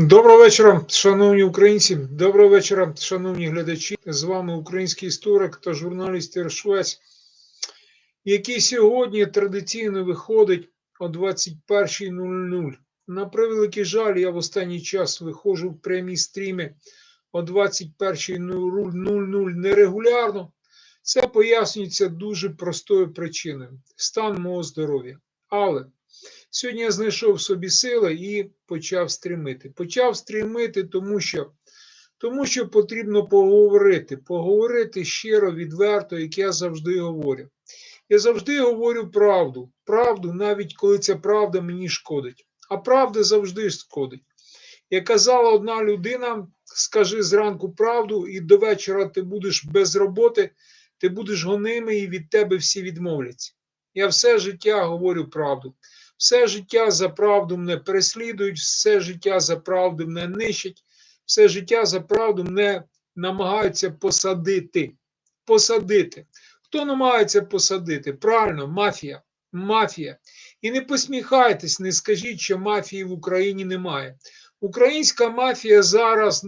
Доброго вечора, шановні українці. Доброго вечора, шановні глядачі. З вами український історик та журналіст Іршвець, який сьогодні традиційно виходить о 21.00. На превеликий жаль, я в останній час виходжу в прямі стріми о 21.00 нерегулярно. Це пояснюється дуже простою причиною стан мого здоров'я. Але Сьогодні я знайшов в собі сили і почав стрімити. Почав стрімити, тому що тому що потрібно поговорити, поговорити щиро, відверто, як я завжди говорю. Я завжди говорю правду, правду, навіть коли ця правда мені шкодить. А правда завжди шкодить. Як казала одна людина: скажи зранку правду, і до вечора ти будеш без роботи, ти будеш гонимий, і від тебе всі відмовляться. Я все життя говорю правду. Все життя за правду мене переслідують, все життя за правду мене нищать, все життя за правду мене намагаються посадити. Посадити. Хто намагається посадити? Правильно, мафія. Мафія. І не посміхайтесь, не скажіть, що мафії в Україні немає. Українська мафія зараз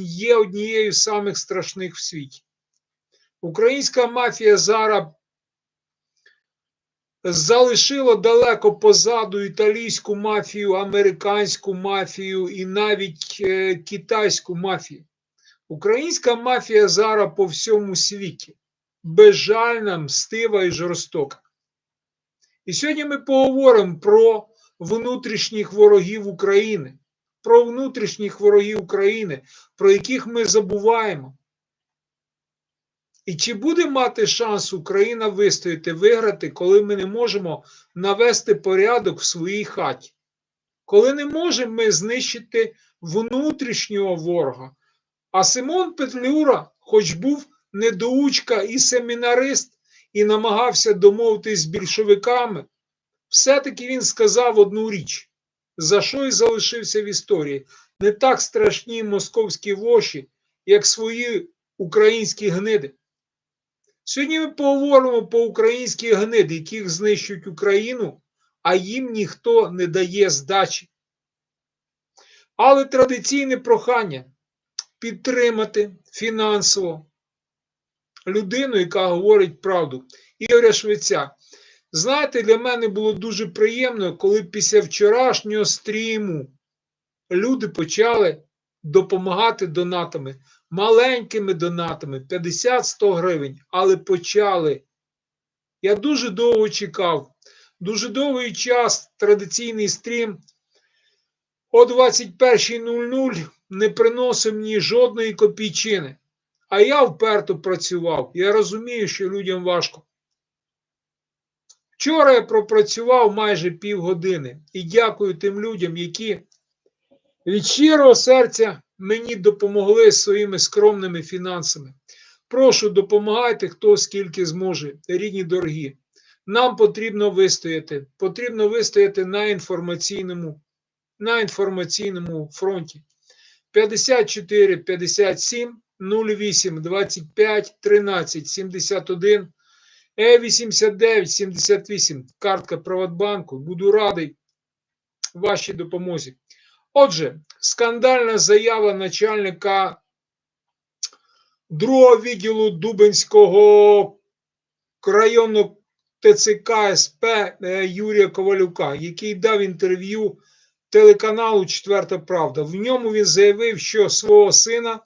є однією з самих страшних в світі. Українська мафія зараз залишило далеко позаду італійську мафію, американську мафію і навіть е, китайську мафію. Українська мафія зараз по всьому світі безжальна, мстива і жорстока. І сьогодні ми поговоримо про внутрішніх ворогів України, про внутрішніх ворогів України, про яких ми забуваємо. І чи буде мати шанс Україна вистояти, виграти, коли ми не можемо навести порядок в своїй хаті? Коли не можемо ми знищити внутрішнього ворога? А Симон Петлюра, хоч був недоучка і семінарист, і намагався домовитись з більшовиками, все-таки він сказав одну річ, за що й залишився в історії. Не так страшні московські воші, як свої українські гниди. Сьогодні ми поговоримо по українських гнид, яких знищують Україну, а їм ніхто не дає здачі. Але традиційне прохання підтримати фінансово людину, яка говорить правду. Ігоря Швеця. Знаєте, для мене було дуже приємно, коли після вчорашнього стріму люди почали допомагати донатами маленькими донатами 50-100 гривень, але почали. Я дуже довго чекав, дуже довгий час традиційний стрім о 21.00 не приносив мені жодної копійчини. А я вперто працював. Я розумію, що людям важко. Вчора я пропрацював майже півгодини і дякую тим людям, які від щирого серця мені допомогли своїми скромними фінансами. Прошу, допомагайте, хто скільки зможе, рідні дорогі. Нам потрібно вистояти. Потрібно вистояти на інформаційному, на інформаційному фронті. 54 57 08 25 13 71 е 89 78 картка Приватбанку. Буду радий вашій допомозі. Отже, скандальна заява начальника другого відділу Дубенського районного ТЦК СП е, Юрія Ковалюка, який дав інтерв'ю телеканалу Четверта Правда. В ньому він заявив, що свого сина,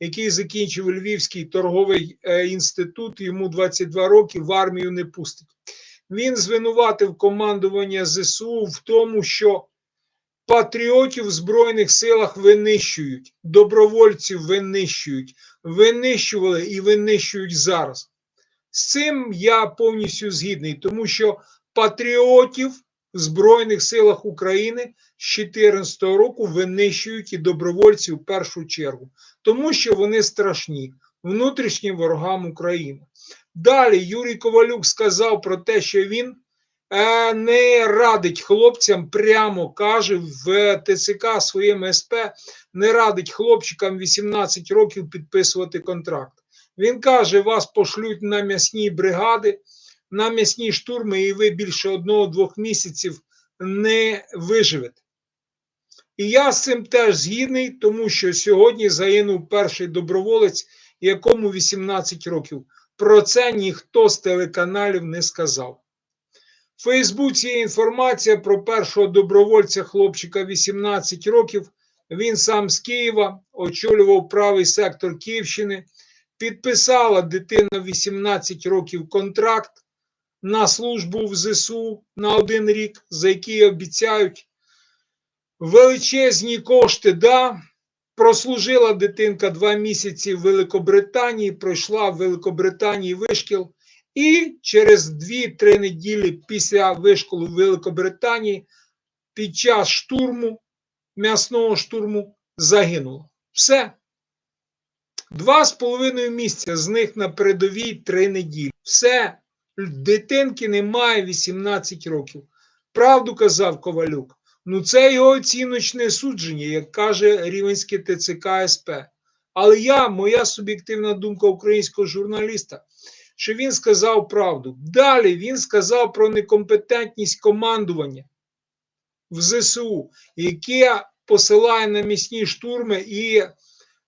який закінчив Львівський торговий е, інститут, йому 22 роки, в армію не пустить. Він звинуватив командування ЗСУ в тому, що Патріотів в Збройних силах винищують, добровольців винищують, винищували і винищують зараз. З цим я повністю згідний, тому що патріотів в Збройних силах України з 2014 року винищують і добровольці в першу чергу, тому що вони страшні, внутрішнім ворогам України. Далі Юрій Ковалюк сказав про те, що він. Е, не радить хлопцям, прямо каже в ТЦК своєму СП, не радить хлопчикам 18 років підписувати контракт. Він каже: вас пошлють на м'ясні бригади, на м'ясні штурми, і ви більше одного-двох місяців не виживете. І я з цим теж згідний, тому що сьогодні загинув перший доброволець, якому 18 років. Про це ніхто з телеканалів не сказав. В Фейсбуці є інформація про першого добровольця хлопчика 18 років. Він сам з Києва очолював правий сектор Київщини. Підписала дитина 18 років контракт на службу в ЗСУ на один рік, за який обіцяють величезні кошти. Да, прослужила дитинка два місяці в Великобританії, пройшла в Великобританії вишкіл, і через 2-3 неділі після вишколу в Великобританії під час штурму, м'ясного штурму, загинула. Все. Два з половиною місяця з них на передовій три неділі. Все. Дитинки немає 18 років. Правду казав Ковалюк. Ну, це його оціночне судження, як каже Рівенське ТЦК СП. Але я, моя суб'єктивна думка українського журналіста, що він сказав правду. Далі він сказав про некомпетентність командування в ЗСУ, яке посилає на місні штурми і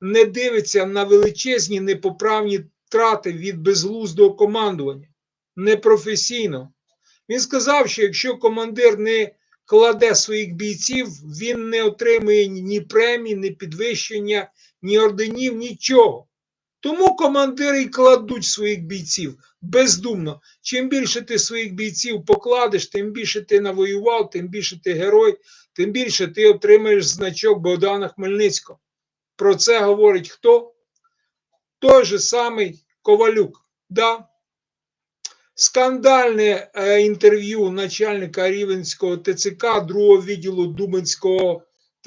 не дивиться на величезні непоправні втрати від безглуздого командування. Непрофесійно. Він сказав, що якщо командир не кладе своїх бійців, він не отримує ні премій, ні підвищення, ні орденів, нічого. Тому командири й кладуть своїх бійців бездумно. Чим більше ти своїх бійців покладеш, тим більше ти навоював, тим більше ти герой, тим більше ти отримаєш значок Богдана Хмельницького. Про це говорить хто? Той же самий Ковалюк. Да? Скандальне е, інтерв'ю начальника Рівенського ТЦК другого відділу Думанського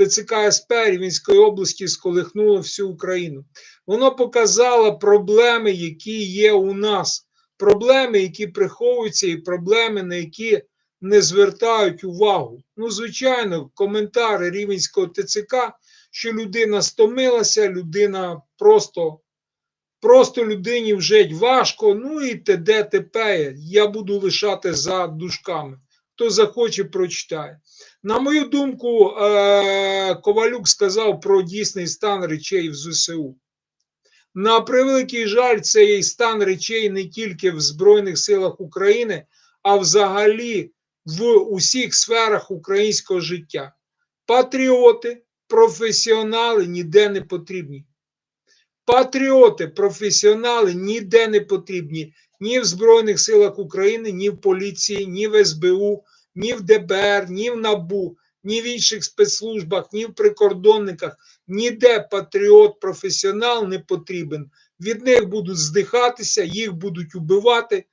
ТЦК СП Рівенської області сколихнуло всю Україну. Воно показало проблеми, які є у нас, проблеми, які приховуються, і проблеми, на які не звертають увагу. Ну, звичайно, коментари Рівенського ТЦК, що людина стомилася, людина просто. Просто людині вже важко, ну і т.д. т.п. Я буду лишати за дужками. Хто захоче, прочитає. На мою думку, е, Ковалюк сказав про дійсний стан речей в ЗСУ. На превеликий жаль, цей стан речей не тільки в Збройних силах України, а взагалі в усіх сферах українського життя. Патріоти, професіонали ніде не потрібні. Патріоти, професіонали ніде не потрібні ні в Збройних силах України, ні в поліції, ні в СБУ, ні в ДБР, ні в НАБУ, ні в інших спецслужбах, ні в прикордонниках. Ніде патріот, професіонал не потрібен. Від них будуть здихатися, їх будуть убивати,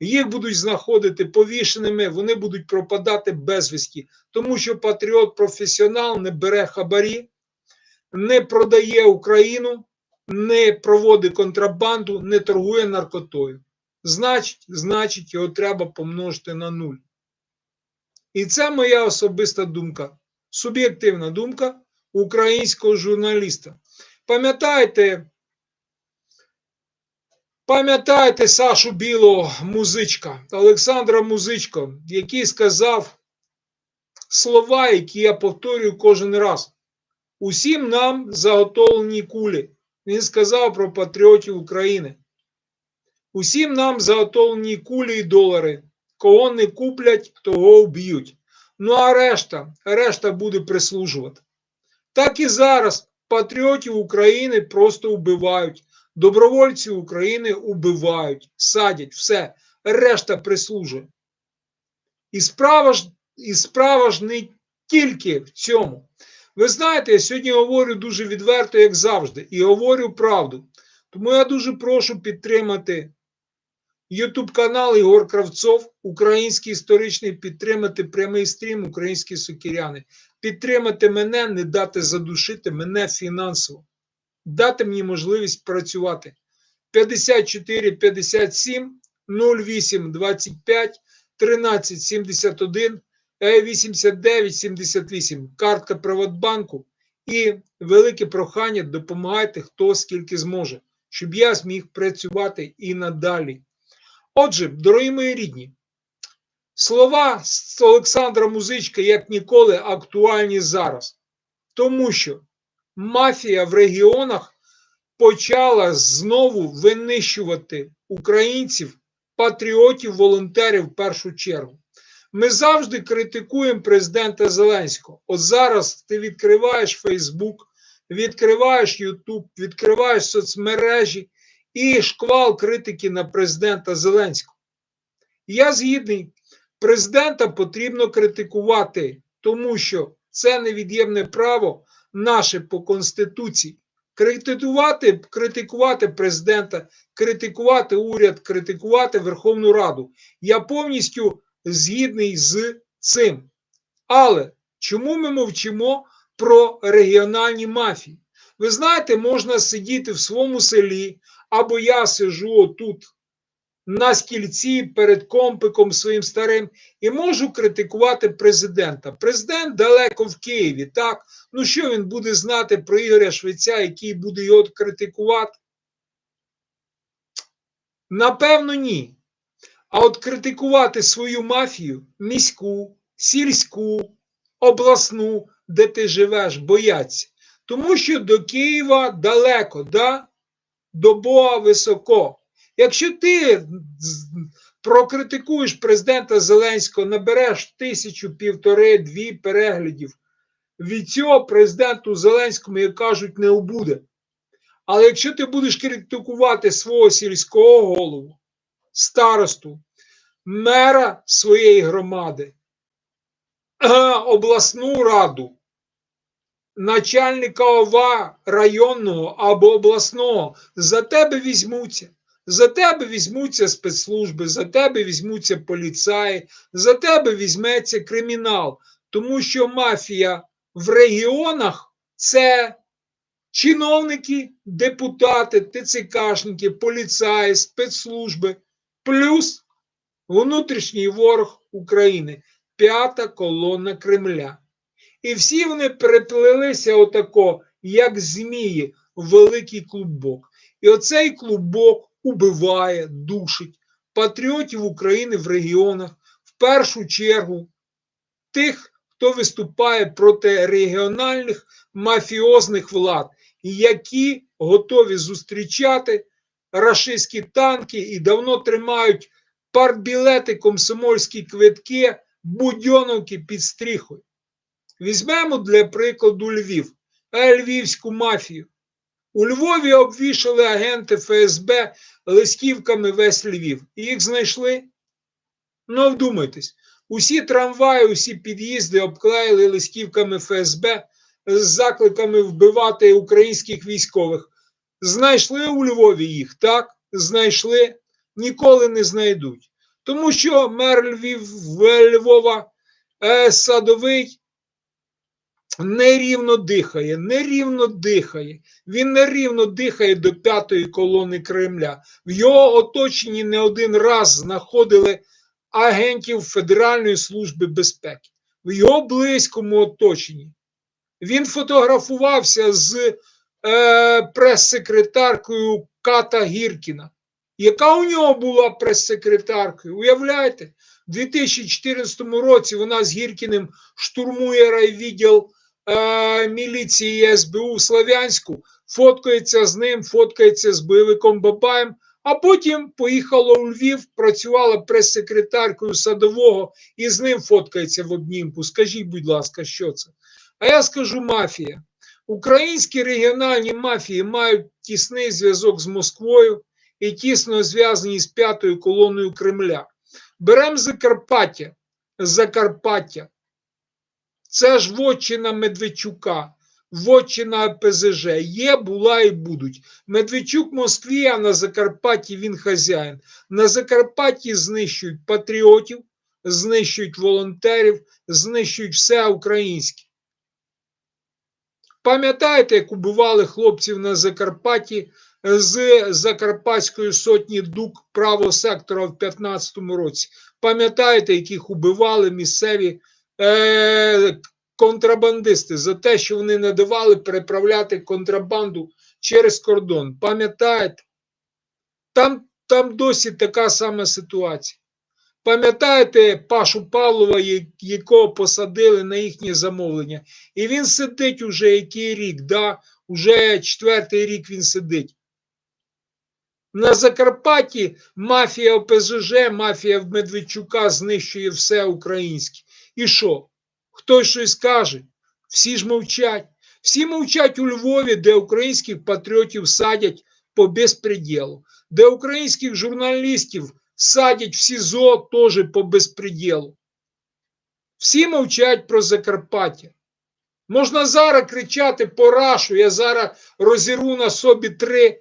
їх будуть знаходити повішеними, вони будуть пропадати безвісті, тому що патріот, професіонал не бере хабарі, не продає Україну не проводить контрабанду, не торгує наркотою. Значить, значить, його треба помножити на нуль. І це моя особиста думка, суб'єктивна думка українського журналіста. Пам'ятаєте, пам'ятаєте Сашу Білого, музичка, Олександра Музичко, який сказав слова, які я повторюю кожен раз. Усім нам заготовлені кулі. Він сказав про патріотів України. Усім нам заготовлені кулі і долари. Кого не куплять, того вб'ють. Ну а решта, решта буде прислужувати. Так і зараз патріотів України просто вбивають. Добровольці України убивають, садять, все, решта прислужує. І справа ж, і справа ж не тільки в цьому. Ви знаєте, я сьогодні говорю дуже відверто, як завжди, і говорю правду. Тому я дуже прошу підтримати YouTube канал Ігор Кравцов, український історичний, підтримати прямий стрім, українські сукіряни, підтримати мене, не дати задушити мене фінансово, дати мені можливість працювати. 54 57 08 25 13 71 8978, картка Приватбанку і велике прохання допомагайте хто скільки зможе, щоб я зміг працювати і надалі. Отже, дорогі мої рідні, слова з Олександра Музичка, як ніколи, актуальні зараз. Тому що мафія в регіонах почала знову винищувати українців, патріотів, волонтерів в першу чергу. Ми завжди критикуємо президента Зеленського. От зараз ти відкриваєш Фейсбук, відкриваєш Ютуб, відкриваєш соцмережі і шквал критики на президента Зеленського. Я згідний, президента потрібно критикувати, тому що це невід'ємне право наше по Конституції. Критикувати, критикувати президента, критикувати уряд, критикувати Верховну Раду. Я повністю згідний з цим. Але чому ми мовчимо про регіональні мафії? Ви знаєте, можна сидіти в своєму селі, або я сижу тут на стільці перед компиком своїм старим і можу критикувати президента. Президент далеко в Києві, так? Ну що він буде знати про Ігоря Швеця, який буде його критикувати? Напевно, ні. А от критикувати свою мафію, міську, сільську, обласну, де ти живеш, бояться. Тому що до Києва далеко, да? До Бога високо. Якщо ти прокритикуєш президента Зеленського, набереш тисячу, півтори, дві переглядів, від цього президенту Зеленському, як кажуть, не убуде. Але якщо ти будеш критикувати свого сільського голову, старосту, мера своєї громади, обласну раду, начальника ОВА районного або обласного, за тебе візьмуться. За тебе візьмуться спецслужби, за тебе візьмуться поліцаї, за тебе візьметься кримінал. Тому що мафія в регіонах це чиновники, депутати, ТЦКшники, поліцаї, спецслужби, плюс внутрішній ворог України, п'ята колона Кремля. І всі вони переплелися отако, як змії, в великий клубок. І оцей клубок убиває, душить патріотів України в регіонах, в першу чергу тих, хто виступає проти регіональних мафіозних влад, які готові зустрічати рашистські танки і давно тримають партбілети, комсомольські квитки, будьоновки під стріхою. Візьмемо для прикладу Львів, львівську мафію. У Львові обвішали агенти ФСБ листівками весь Львів. Їх знайшли? Ну, вдумайтесь, усі трамваї, усі під'їзди обклеїли листівками ФСБ з закликами вбивати українських військових. Знайшли у Львові їх, так? Знайшли, ніколи не знайдуть. Тому що мер Львів Львова е, Садовий нерівно дихає, нерівно дихає. Він нерівно дихає до п'ятої колони Кремля. В його оточенні не один раз знаходили агентів Федеральної служби безпеки. В його близькому оточенні. Він фотографувався з е, прес-секретаркою Ката Гіркіна. Яка у нього була прес-секретаркою? Уявляєте? У 2014 році вона з Гіркіним штурмує райвідділ е, міліції СБУ Слов'янську, фоткається з ним, фоткається з бойовиком Бабаєм, а потім поїхала у Львів, працювала прес-секретаркою садового і з ним фоткається в обнімку. Скажіть, будь ласка, що це? А я скажу мафія. Українські регіональні мафії мають тісний зв'язок з Москвою і тісно зв'язані з п'ятою колоною Кремля. Беремо Закарпаття. Закарпаття. Це ж вотчина Медведчука, вотчина ПЗЖ. Є, була і будуть. Медведчук в Москві, а на Закарпатті він хазяїн. На Закарпатті знищують патріотів, знищують волонтерів, знищують все українське. Пам'ятаєте, як убивали хлопців на Закарпатті з Закарпатської сотні дук правого сектора в 15-му році? Пам'ятаєте, яких убивали місцеві е, контрабандисти за те, що вони не давали переправляти контрабанду через кордон? Пам'ятаєте? Там, Там досі така сама ситуація. Пам'ятаєте Пашу Павлова, якого посадили на їхнє замовлення? І він сидить уже який рік, да? уже четвертий рік він сидить. На Закарпатті мафія ОПЗЖ, мафія Медведчука знищує все українське. І що? Хтось щось каже? Всі ж мовчать. Всі мовчать у Львові, де українських патріотів садять по безпреділу, де українських журналістів садять в СІЗО теж по безпреділу. Всі мовчать про Закарпаття. Можна зараз кричати по рашу, я зараз розірву на собі три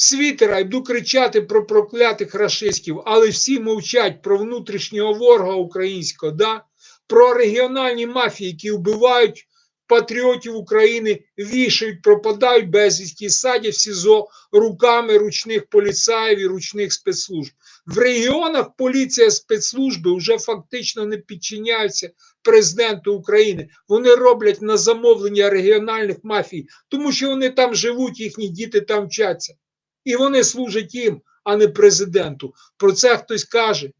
світера буду кричати про проклятих рашистів, але всі мовчать про внутрішнього ворога українського, да? про регіональні мафії, які вбивають патріотів України, вішають, пропадають безвісті, садять в СІЗО руками ручних поліцаїв і ручних спецслужб. В регіонах поліція спецслужби вже фактично не підчиняються президенту України. Вони роблять на замовлення регіональних мафій, тому що вони там живуть, їхні діти там вчаться. І вони служать їм, а не президенту. Про це хтось каже.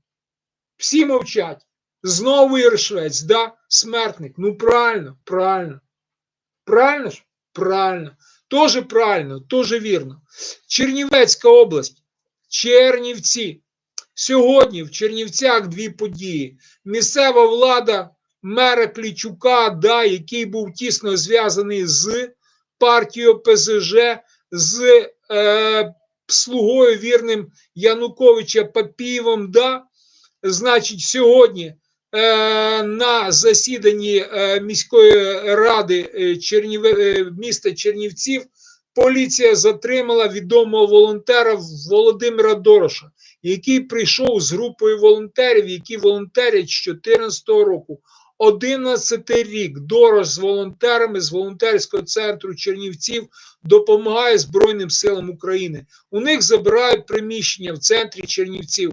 Всі мовчать. Знову Єршвець, да, смертник. Ну правильно, правильно. Правильно ж? Правильно. Тоже правильно, тоже вірно. Чернівецька область, Чернівці. Сьогодні в Чернівцях дві події. Місцева влада мера Клічука, да, який був тісно зв'язаний з партією ПЗЖ, з е, слугою вірним Януковича Папієвим, да, значить, сьогодні е, на засіданні е, міської ради е, Чернів... е, міста Чернівців поліція затримала відомого волонтера Володимира Дороша, який прийшов з групою волонтерів, які волонтерять з 2014 року. 11 рік Дорош з волонтерами з волонтерського центру Чернівців допомагає Збройним силам України. У них забирають приміщення в центрі Чернівців,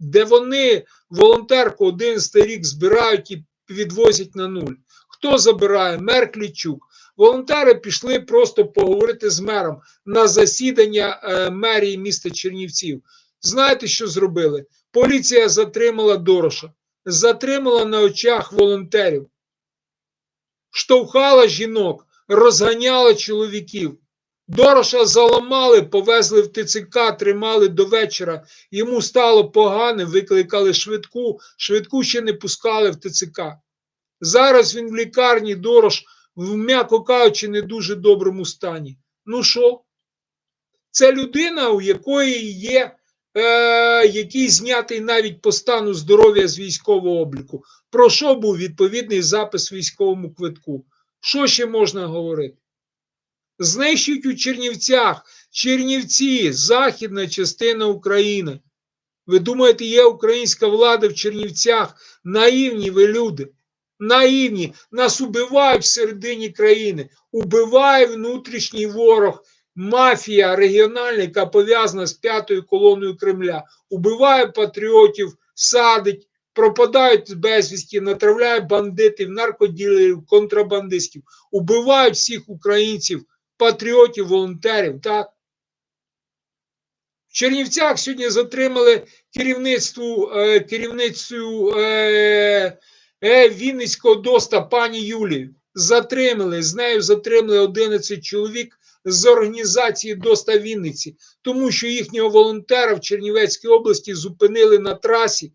де вони волонтерку 11 рік збирають і відвозять на нуль. Хто забирає? Мер Клічук. Волонтери пішли просто поговорити з мером на засідання е, мерії міста Чернівців. Знаєте, що зробили? Поліція затримала Дороша, затримала на очах волонтерів, штовхала жінок, розганяла чоловіків. Дороша заламали, повезли в ТЦК, тримали до вечора. Йому стало погано, викликали швидку, швидку ще не пускали в ТЦК. Зараз він в лікарні Дорош, в м'яко кажучи, не дуже доброму стані. Ну що? Це людина, у якої є, е, який знятий навіть по стану здоров'я з військового обліку. Про що був відповідний запис військовому квитку? Що ще можна говорити? Знищують у Чернівцях, Чернівці, західна частина України. Ви думаєте, є українська влада в Чернівцях? Наївні ви люди. Наївні. Нас убивають всередині країни. Убиває внутрішній ворог, мафія регіональна, яка пов'язана з п'ятою колоною Кремля. Убиває патріотів, садить, пропадають безвісті, натравляє бандитів, наркоділерів, контрабандистів. Убивають всіх українців патріотів, волонтерів. так? В Чернівцях сьогодні затримали керівництву, е, керівницю е, е, Вінницького доста пані Юлію. Затримали, з нею затримали 11 чоловік з організації Доста Вінниці, тому що їхнього волонтера в Чернівецькій області зупинили на трасі,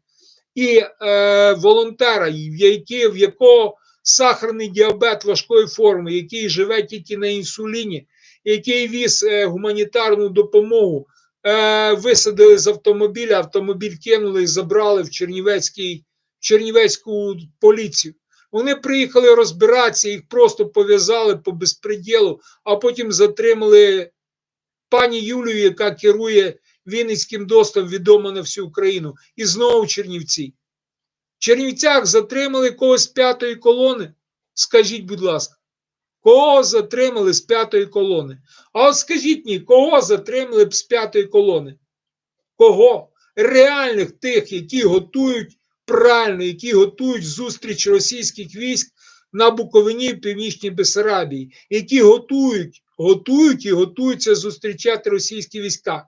і е, волонтера, в, які, в якого сахарний діабет важкої форми, який живе тільки на інсуліні, який віз е, гуманітарну допомогу, е, висадили з автомобіля, автомобіль кинули і забрали в Чернівецький, Чернівецьку поліцію. Вони приїхали розбиратися, їх просто пов'язали по безпреділу, а потім затримали пані Юлію, яка керує Вінницьким достом, відомо на всю Україну, і знову Чернівці. В Чернівцях затримали когось з п'ятої колони. Скажіть, будь ласка, кого затримали з п'ятої колони? А от скажіть мені, кого затримали б з п'ятої колони? Кого? Реальних тих, які готують правильно, які готують зустріч російських військ на Буковині в Північній Бесарабії, які готують, готують і готуються зустрічати російські війська.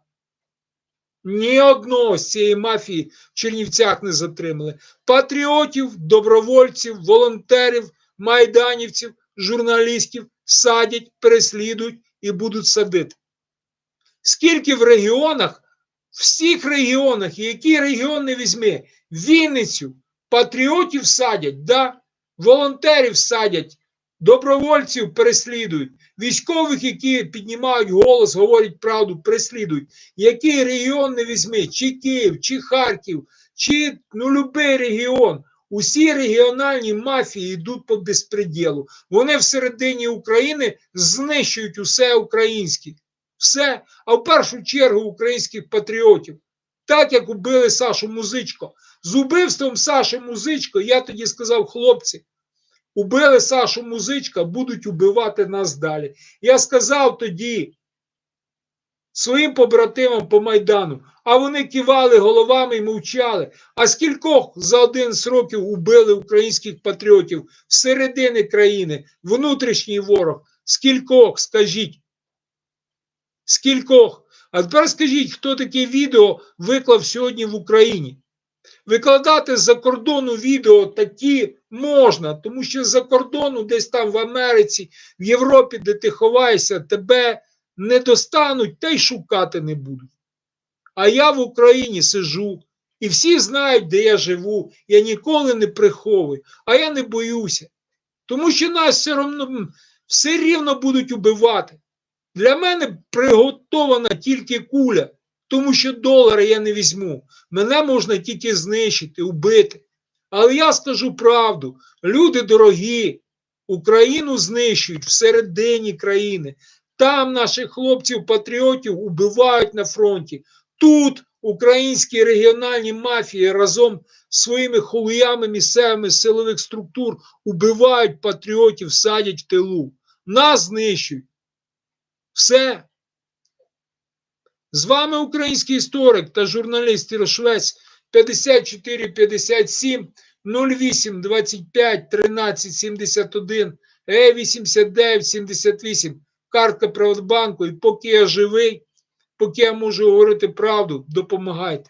Ні одного з цієї мафії в Чернівцях не затримали. Патріотів, добровольців, волонтерів, майданівців, журналістів садять, переслідують і будуть садити. Скільки в регіонах, всіх регіонах, який регіон не візьми, Вінницю, патріотів садять, да? волонтерів садять, добровольців переслідують, військових, які піднімають голос, говорять правду, переслідують. Який регіон не візьми, чи Київ, чи Харків, чи ну, любий регіон. Усі регіональні мафії йдуть по безпреділу. Вони всередині України знищують усе українське. Все, а в першу чергу українських патріотів. Так як убили Сашу Музичко. З убивством Саші Музичко, я тоді сказав, хлопці, убили Сашу Музичка, будуть убивати нас далі. Я сказав тоді своїм побратимам по Майдану, а вони кивали головами і мовчали. А скількох за один з років убили українських патріотів всередини країни, внутрішній ворог? Скількох, скажіть? Скількох? А тепер скажіть, хто таке відео виклав сьогодні в Україні? Викладати з-за кордону відео такі можна, тому що з-за кордону, десь там в Америці, в Європі, де ти ховаєшся, тебе не достануть та й шукати не будуть. А я в Україні сижу, і всі знають, де я живу. Я ніколи не приховую, а я не боюся. Тому що нас все рівно, все рівно будуть убивати. Для мене приготована тільки куля, тому що долари я не візьму. Мене можна тільки знищити, убити. Але я скажу правду: люди дорогі, Україну знищують всередині країни. Там наших хлопців-патріотів убивають на фронті. Тут українські регіональні мафії разом з своїми холуями місцевими силових структур убивають патріотів, садять в тилу. Нас знищують. Все. З вами український історик та журналіст Ірошвець 54 57 08 25 13 71 Е 89 78 картка Приватбанку. І поки я живий, поки я можу говорити правду, допомагайте.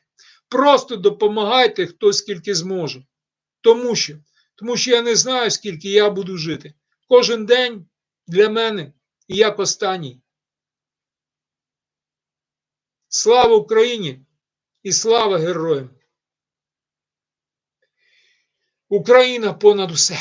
Просто допомагайте, хто скільки зможе. Тому що, тому що я не знаю, скільки я буду жити. Кожен день для мене як останній. Слава Україні і слава героям! Україна понад усе!